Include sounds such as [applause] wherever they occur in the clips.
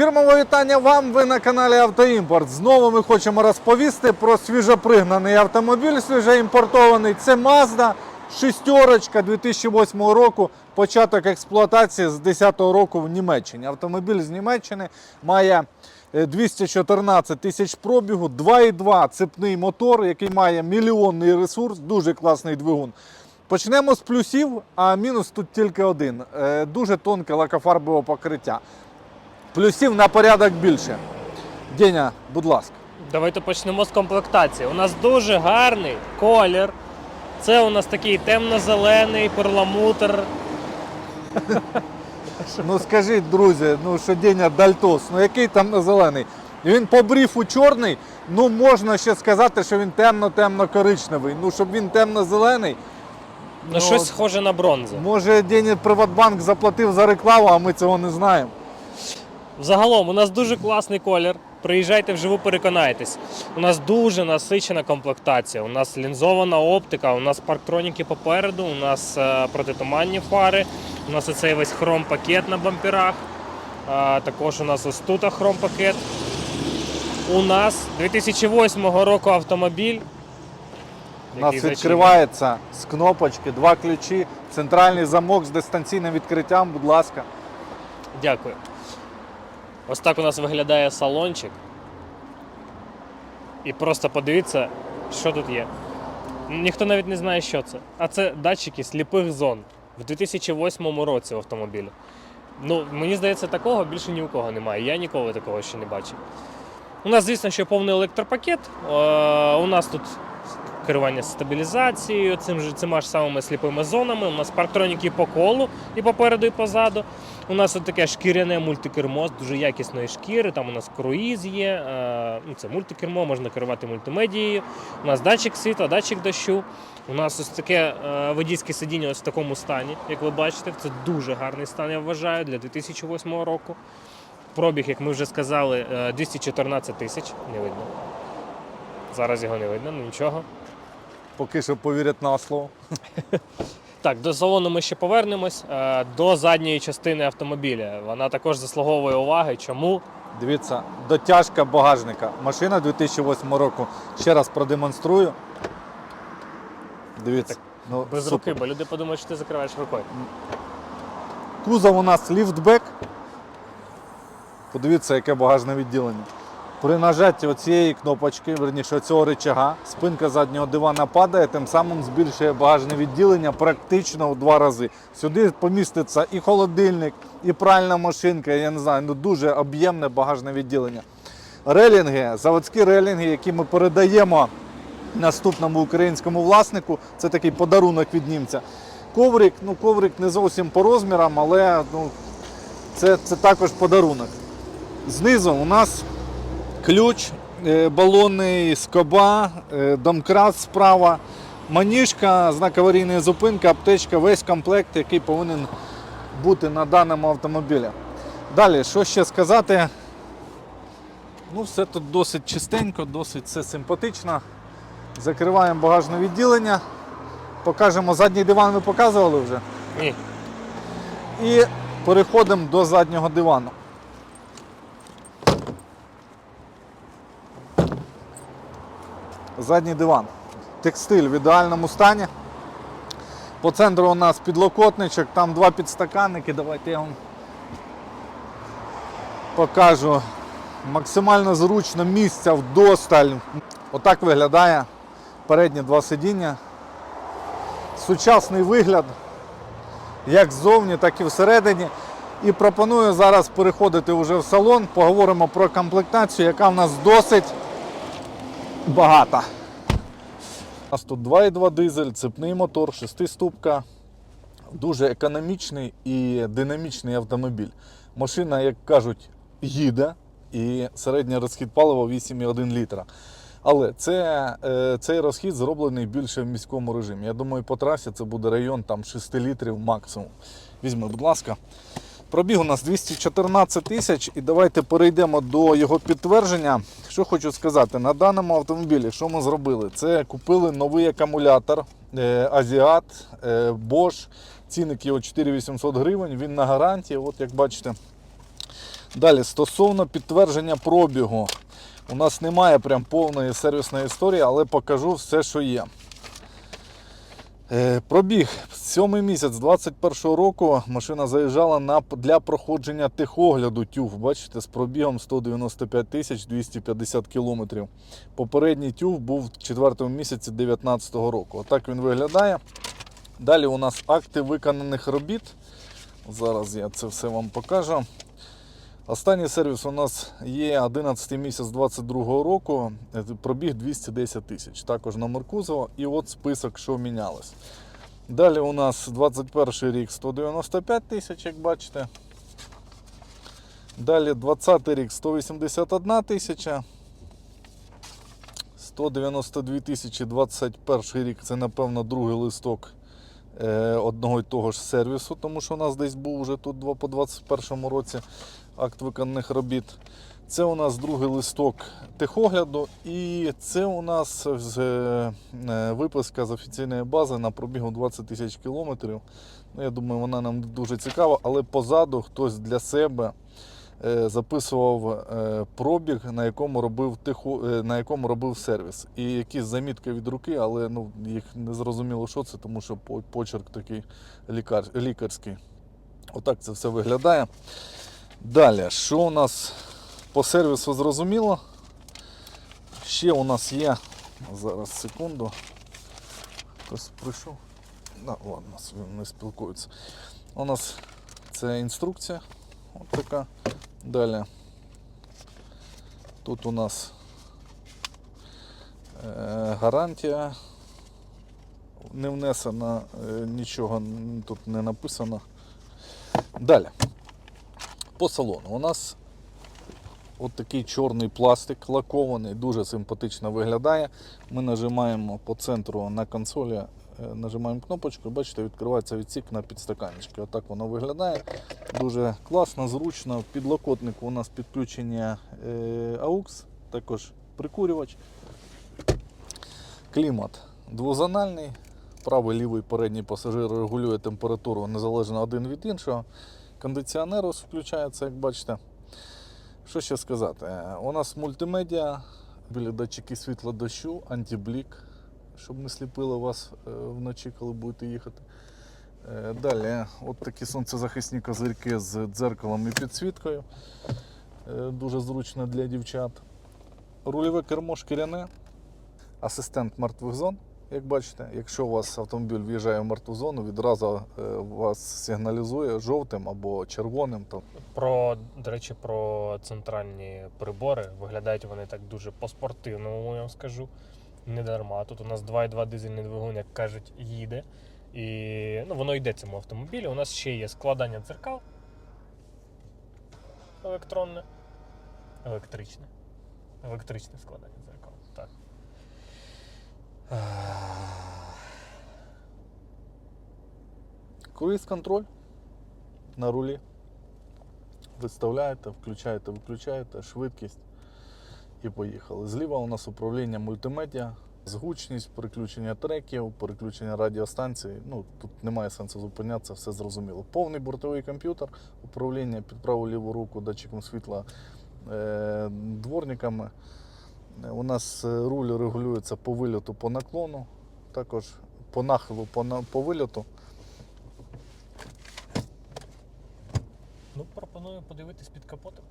Фірмове вітання вам. Ви на каналі Автоімпорт. Знову ми хочемо розповісти про свіжопригнаний автомобіль, свіжоімпортований. Це Mazda шістерочка 2008 року. Початок експлуатації з 2010 року в Німеччині. Автомобіль з Німеччини має е, 214 тисяч пробігу, 2,2 цепний мотор, який має мільйонний ресурс, дуже класний двигун. Почнемо з плюсів, а мінус тут тільки один. Е, Дуже тонке лакофарбове покриття. Плюсів на порядок більше. Деня, будь ласка. Давайте почнемо з комплектації. У нас дуже гарний колір. Це у нас такий темно-зелений перламутр. [laughs] Ну скажіть, друзі, ну що Деня Дальтос, ну який там зелений? Він по бріфу чорний, ну можна ще сказати, що він темно-темно-коричневий. Ну, щоб він темно-зелений, Ну, щось схоже на бронзу. може Дені Приватбанк заплатив за рекламу, а ми цього не знаємо. Загалом, у нас дуже класний колір. Приїжджайте вживу, переконайтесь. У нас дуже насичена комплектація. У нас лінзована оптика, у нас парктроніки попереду, у нас е, протитуманні фари, у нас оцей весь хром-пакет на бамперах. Також у нас ось тут хром-пакет. У нас 2008 року автомобіль. У нас відкривається з кнопочки, два ключі, центральний замок з дистанційним відкриттям, будь ласка. Дякую. Ось так у нас виглядає салончик. І просто подивіться, що тут є. Ніхто навіть не знає, що це. А це датчики сліпих зон в 2008 році в автомобілі. Ну, мені здається, такого більше ні у кого немає. Я ніколи такого ще не бачив. У нас, звісно, що повний електропакет. Е, у нас тут керування стабілізацією, цими ж самими сліпими зонами. У нас парктроніки по колу і попереду, і позаду. У нас от таке шкіряне мультикермо з дуже якісної шкіри. Там у нас круїз є. е, ну, Це мультикермо, можна керувати мультимедією. У нас датчик світла, датчик дощу. У нас ось таке е, водійське сидіння ось в такому стані, як ви бачите. Це дуже гарний стан, я вважаю, для 2008 року. Пробіг, як ми вже сказали, е, 214 тисяч. Не видно. Зараз його не видно, ну нічого. Поки що повірять на слово. [laughs] Так, до салону ми ще повернемось. Е, До задньої частини автомобіля. Вона також заслуговує уваги. Чому? Дивіться, дотяжка багажника. Машина 2008 року. Ще раз продемонструю. Дивіться. Ну, Без супер. руки, бо люди подумають, що ти закриваєш рукою. Кузов у нас ліфтбек. Подивіться, яке багажне відділення. При нажатті оцієї кнопочки, верніше цього рычага, спинка заднього дивана падає, тим самим збільшує багажне відділення практично в два рази. Сюди поміститься і холодильник, і пральна машинка, я не знаю, ну дуже об'ємне багажне відділення. Релінги, заводські релінги, які ми передаємо наступному українському власнику. Це такий подарунок від німця. Коврик, ну коврик не зовсім по розмірам, але ну, це, це також подарунок. Знизу у нас ключ е, балонний, скоба, е, домкрат справа, маніжка, знак аварійної зупинки, аптечка, весь комплект, який повинен бути на даному автомобілі. Далі, що ще сказати? Ну, все тут досить чистенько, досить все симпатично. Закриваємо багажне відділення. Покажемо задній диван, ми показували вже. Ні. І переходимо до заднього дивану. Задній диван. Текстиль в ідеальному стані. По центру у нас підлокотничок, там два підстаканники. Давайте я вам покажу. Максимально зручно місця вдосталь. Отак виглядає передні два сидіння. Сучасний вигляд як ззовні, так і всередині. І пропоную зараз переходити вже в салон, поговоримо про комплектацію, яка в нас досить багата. У нас тут 2,2 дизель, цепний мотор, 6-ступка. Дуже економічний і динамічний автомобіль. Машина, як кажуть, їде і середній розхід палива 8,1 літра. Але це, е, цей розхід зроблений більше в міському режимі. Я думаю, по трасі це буде район там 6 літрів максимум. Візьми, будь ласка. Пробіг у нас 214 тисяч, і давайте перейдемо до його підтвердження. Що хочу сказати, на даному автомобілі, що ми зробили? Це купили новий акумулятор е, Азіат е, Bosch. Цінник його 4800 гривень, він на гарантії. От як бачите, Далі, стосовно підтвердження пробігу. У нас немає прям повної сервісної історії, але покажу все, що є. Е, Пробіг сьомий місяць 21 року машина заїжджала на, для проходження техогляду тюф. Бачите, з пробігом 195 тисяч 250 кілометрів. Попередній тюф був в 4 місяці 2019 року. Отак він виглядає. Далі у нас акти виконаних робіт. Зараз я це все вам покажу. Останній сервіс у нас є 11 місяць 22 року, е, пробіг 210 тисяч. Також номер кузова і от список, що мінялось. Далі у нас 21 рік 195 тисяч, як бачите. Далі 20 рік 181 тисяча. 192 тисячі 21 рік це, напевно, другий листок е, одного і того ж сервісу, тому що у нас десь був вже тут по 21 році акт виконаних робіт. Це у нас другий листок техогляду, і це у нас е, е, виписка з офіційної бази на пробігу 20 тисяч кілометрів. Ну, я думаю, вона нам дуже цікава, але позаду хтось для себе е, записував пробіг, на якому робив е, на якому робив сервіс. І якісь замітки від руки, але ну, їх не зрозуміло, що це, тому що почерк такий лікар, лікарський. Отак це все виглядає. Далі, що у нас по сервісу зрозуміло? Ще у нас є. Зараз секунду. Хтось прийшов. Да, ладно, не спілкуються. У нас це інструкція. От така. Далі. Тут у нас е, гарантія. Не внесена, е, нічого тут не написано. Далі. По салону. У нас от такий чорний пластик лакований, дуже симпатично виглядає. Ми нажимаємо по центру на консолі, е, нажимаємо кнопочку, бачите, відкривається відсік на підстаканчики. Отак воно виглядає. Дуже класно, зручно. В підлокотнику у нас підключення е, AUX, також прикурювач. Клімат двозональний. Правий лівий передній пасажир регулює температуру незалежно один від іншого. Кондиціонер ось включається, як бачите. Що ще сказати? Е, У нас мультимедіа, біля датчики світла дощу, антиблік, щоб не сліпило вас е, вночі, коли будете їхати. Е, Далі, от такі сонцезахисні козирки з дзеркалом і підсвіткою. Дуже зручно для дівчат. Рульове кермо шкіряне, асистент мертвих зон. Як бачите, якщо у вас автомобіль в'їжджає в мертву зону, відразу е, вас сигналізує жовтим або червоним. Там. Про, до речі, про центральні прибори. Виглядають вони так дуже по-спортивному, я вам скажу. Не дарма. Тут у нас 2,2 дизельний двигун, як кажуть, їде. І ну, воно йде цьому автомобілі. У нас ще є складання дзеркал. Електронне. Електричне. Електричне складання дзеркал. Круїз контроль на рулі. Виставляєте, включаєте, виключаєте, швидкість і поїхали. Зліва у нас управління мультимедіа, згучність, переключення треків, переключення радіостанцій. Ну, тут немає сенсу зупинятися, все зрозуміло. Повний бортовий комп'ютер, управління під праву ліву руку, датчиком світла, е- дворниками. У нас е, руль регулюється по вильоту, по наклону, також по нахилу, по, на- по вильоту. Ну, пропоную подивитись під капотом.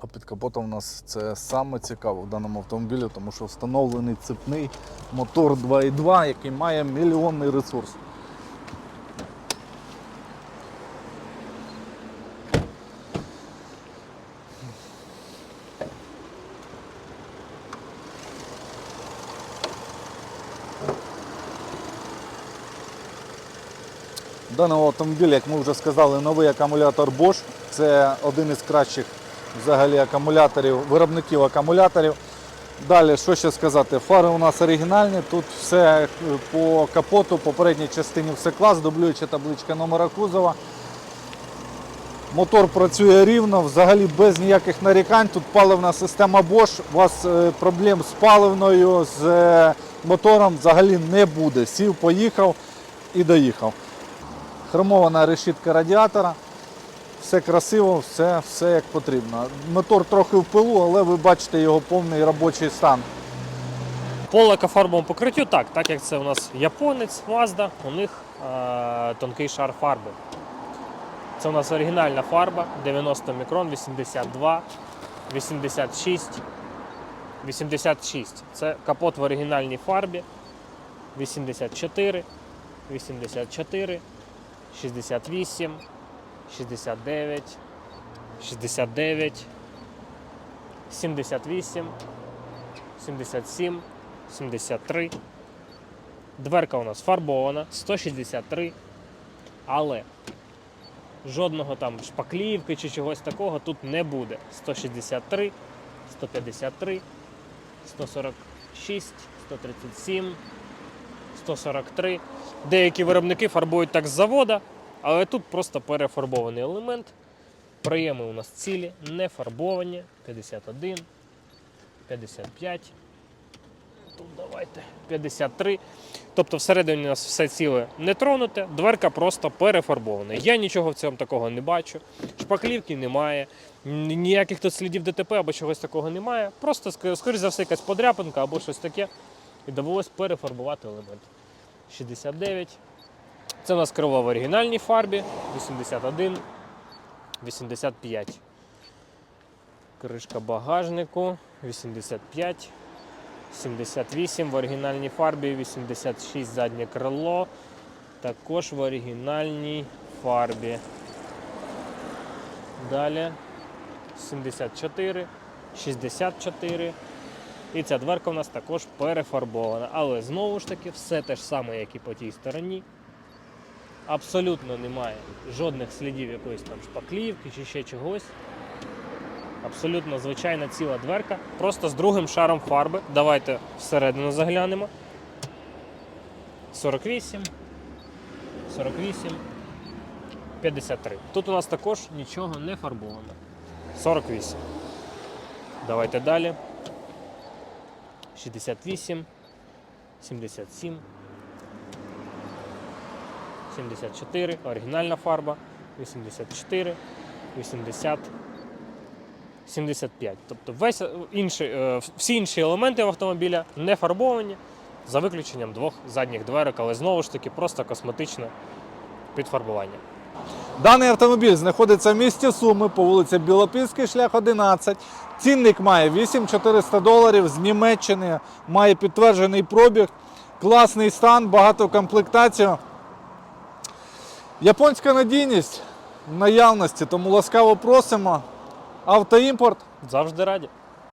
А під капотом у нас це саме цікаво в даному автомобілі, тому що встановлений цепний мотор 2.2, який має мільйонний ресурс. Даного автомобіля, як ми вже сказали, новий акумулятор Bosch. Це один із кращих взагалі акумуляторів, виробників акумуляторів. Далі, що ще сказати? Фари у нас оригінальні, тут все е, по капоту, по передній частині все клас, дублююча табличка номера кузова. Мотор працює рівно, взагалі без ніяких нарікань. Тут паливна система Bosch. У вас е, проблем з паливною, з е, мотором взагалі не буде. Сів, поїхав і доїхав. Хромована решітка радіатора. Все красиво, все, все як потрібно. Мотор трохи в пилу, але ви бачите його повний робочий стан. По лакофарбовому покриттю, так, так як це у нас японець, Mazda, у них е- тонкий шар фарби. Це у нас оригінальна фарба 90 мікрон, 82, 86, 86. Це капот в оригінальній фарбі. 84, 84, 68, 69, 69, 78, 77, 73. Дверка у нас фарбована, 163. Але жодного там шпаклівки чи чогось такого тут не буде. 163, 153, 146, 137, 143. Деякі виробники фарбують так з завода, але тут просто перефарбований елемент. Проєми у нас цілі, не фарбовані. 51, 55. Тут давайте 53. Тобто всередині у нас все ціле не тронуте, дверка просто перефарбована. Я нічого в цьому такого не бачу. Шпаклівки немає, ніяких тут слідів ДТП або чогось такого немає. Просто, скоріш за все, якась подряпинка або щось таке. І довелось перефарбувати елемент. 69. Це у нас крило в оригінальній фарбі. 81, 85. Кришка багажнику 85. 78 в оригінальній фарбі, 86 заднє крило, також в оригінальній фарбі. Далі 74, 64. І ця дверка у нас також перефарбована. Але знову ж таки все те ж саме, як і по тій стороні. Абсолютно немає жодних слідів якоїсь там шпаклівки чи ще чогось. Абсолютно звичайна ціла дверка, просто з другим шаром фарби. Давайте всередину заглянемо. 48, 48, 53. Тут у нас також нічого не фарбовано. 48. Давайте далі. 68, 77, 74, оригінальна фарба, 84, 80. 75. Тобто весь е, інший, е, всі інші елементи автомобіля не фарбовані, за виключенням двох задніх дверок, але знову ж таки просто косметичне підфарбування. Даний автомобіль знаходиться в місті Суми по вулиці Білопільський шлях 11. Цінник має 8400 доларів з Німеччини, має підтверджений пробіг, класний стан, багато комплектацію. Японська надійність в наявності, тому ласкаво просимо. Автоімпорт Завжди раді.